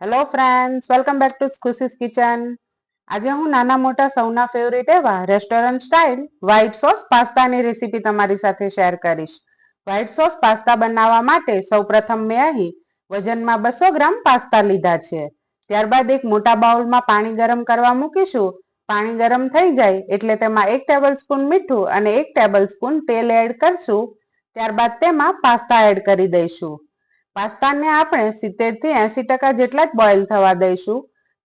Hello friends welcome back to Khushi's kitchen આજે હું નાના મોટા સૌના ફેવરિટ એવા રેસ્ટોરન્ટ સ્ટાઇલ વ્હાઇટ સોસ પાસ્તાની રેસીપી તમારી સાથે શેર કરીશ. વ્હાઇટ સોસ પાસ્તા બનાવવા માટે સૌપ્રથમ મેં અહીં વજનમાં બસો ગ્રામ પાસ્તા લીધા છે. ત્યારબાદ એક મોટા બાઉલમાં પાણી ગરમ કરવા મૂકીશું. પાણી ગરમ થઈ જાય એટલે તેમાં એક ટેબલ સ્પૂન મીઠું અને એક ટેબલ સ્પૂન તેલ એડ કરશું. ત્યારબાદ તેમાં પાસ્તા એડ કરી દઈશું. પાસ્તાને આપણે સિત્તેરથી એસી ટકા જેટલા જ બોઇલ થવા દઈશું.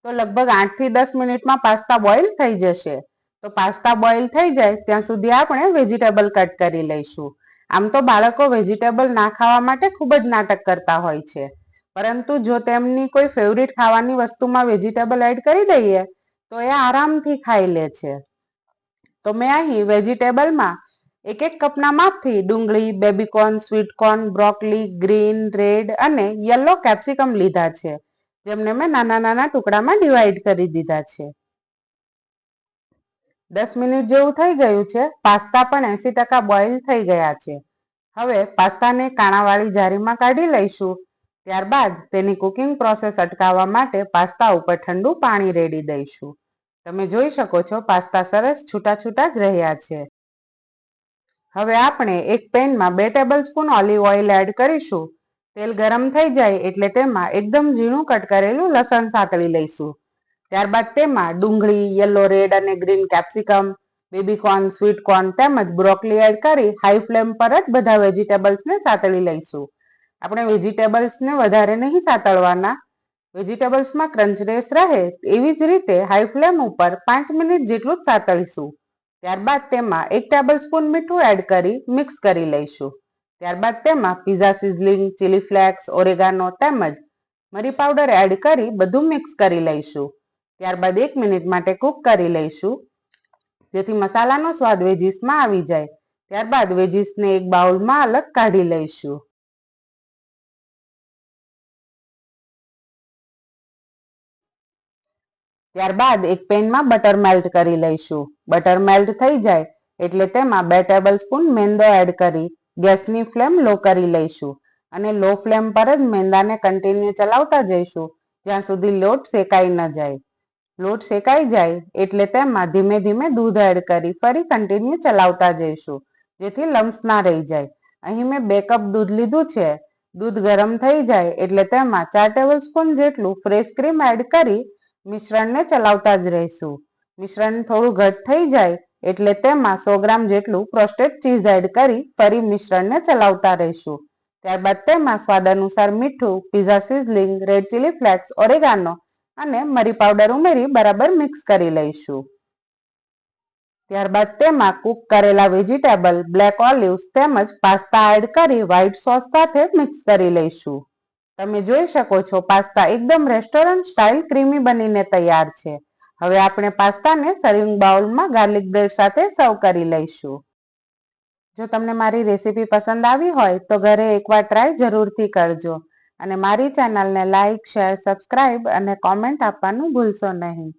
તો લગભગ આઠથી દસ મિનિટમાં પાસ્તા બોઇલ થઈ જશે. તો પાસ્તા બોઇલ થઈ જાય ત્યાં સુધી આપણે વેજીટેબલ કટ કરી લઈશું. આમ તો બાળકો વેજીટેબલ ના ખાવા માટે ખૂબ જ નાટક કરતા હોય છે. પરંતુ જો તેમની કોઈ ફેવરિટ ખાવાની વસ્તુમાં વેજીટેબલ એડ કરી દઈએ, તો એ આરામથી ખાઈ લે છે. તો મેં અહીં વેજીટેબલમાં એક એક કપના માપથી ડુંગળી, baby corn, sweet corn, broccoli, green, red અને યલો કેપ્સિકમ લીધા છે, જેમને મેં નાના નાના ટુકડામાં ડિવાઈડ કરી દીધા છે. દસ મિનિટ જેવું થઈ ગયું છે, પાસ્તા પણ એસી ટકા બોઇલ થઈ ગયા છે. હવે પાસ્તાને કાણાવાળી જારીમાં કાઢી લઈશું, ત્યારબાદ તેની કુકિંગ પ્રોસેસ અટકાવવા માટે પાસ્તા ઉપર ઠંડુ પાણી રેડી દઈશું. તમે જોઈ શકો છો, પાસ્તા સરસ છૂટા છૂટા જ રહ્યા છે. હવે આપણે એક પેનમાં બે table spoon olive oil add કરીશું. તેલ ગરમ થઈ જાય એટલે તેમાં એકદમ ઝીણું કટ કરેલું લસણ સાતળી લઈશું. ત્યારબાદ તેમાં ડુંગળી, યલો રેડ અને green capsicum, baby corn, sweet corn તેમજ બ્રોકલી એડ કરી હાઈ ફ્લેમ પર જ બધા વેજીટેબલ્સને સાતળી લઈશું. આપણે વેજીટેબલ્સને વધારે નહીં સાતળવાના. વેજીટેબલ્સમાં ક્રંચનેસ રહે એવી જ રીતે હાઈ ફ્લેમ ઉપર પાંચ મિનિટ જેટલું જ સાતળીશું. ત્યારબાદ તેમાં એક ટેબલ સ્પૂન મીઠું એડ કરી મિક્સ કરી લઈશું. ત્યારબાદ તેમાં pizza sizzling chilli flakes oregano તેમજ મરી પાવડર એડ કરી બધું મિક્સ કરી લઈશું. ત્યારબાદ એક મિનિટ માટે કૂક કરી લઈશું. જેથી મસાલાનો સ્વાદ વેજીસમાં આવી જાય. ત્યારબાદ વેજીસને એક બાઉલમાં અલગ કાઢી લઈશું. ત્યારબાદ એક પેનમાં બટર મેલ્ટ કરી લઈશું. બટર મેલ્ટ થઈ જાય એટલે તેમાં બે ટેબલ સ્પૂન મેંદો એડ કરી ગેસની ફ્લેમ લો કરી લઈશું અને લો ફ્લેમ પર જ મેંદાને કન્ટિન્યુ ચલાવતા જઈશું, જ્યાં સુધી લોટ શેકાઈ ન જાય. લોટ શેકાઈ જાય એટલે તેમાં ધીમે ધીમે દૂધ એડ કરી ફરી કન્ટિન્યુ ચલાવતા જઈશું, જેથી લમ્સ ના રહી જાય. અહીં મેં બે કપ દૂધ લીધું છે. દૂધ ગરમ થઈ જાય એટલે તેમાં ચાર ટેબલ સ્પૂન જેટલું ફ્રેશ ક્રીમ એડ કરી મિશ્રણને ચલાવતા જ રહીશું. મિશ્રણ થોડું ઘટ થઈ જાય એટલે તેમાં સો ગ્રામ જેટલું પ્રોસ્ટેડ ચીઝ એડ કરી ફરી મિશ્રણને ચલાવતા રહીશું. ત્યારબાદ તેમાં સ્વાદ અનુસાર મીઠું pizza sizzling red chilli flakes oregano અને મરી પાવડર ઉમેરી બરાબર મિક્સ કરી લઈશું. ત્યારબાદ તેમાં કુક કરેલા વેજીટેબલ બ્લેક ઓલિવ્સ તેમજ પાસ્તા એડ કરી વ્હાઈટ સોસ સાથે મિક્સ કરી લઈશું. તમે જોઈ શકો છો, પાસ્તા એકદમ રેસ્ટોરન્ટ સ્ટાઇલ ક્રીમી બનીને તૈયાર છે. હવે આપણે પાસ્તાને સર્વિંગ બાઉલમાં ગાર્લિક બ્રેડ સાથે સર્વ કરી લઈશું. જો તમને મારી રેસીપી પસંદ આવી હોય તો ઘરે એકવાર ટ્રાય જરૂરથી કરજો. અને મારી ચેનલને લાઇક શેર સબસ્ક્રાઇબ અને કોમેન્ટ આપવાનું ભૂલશો નહીં.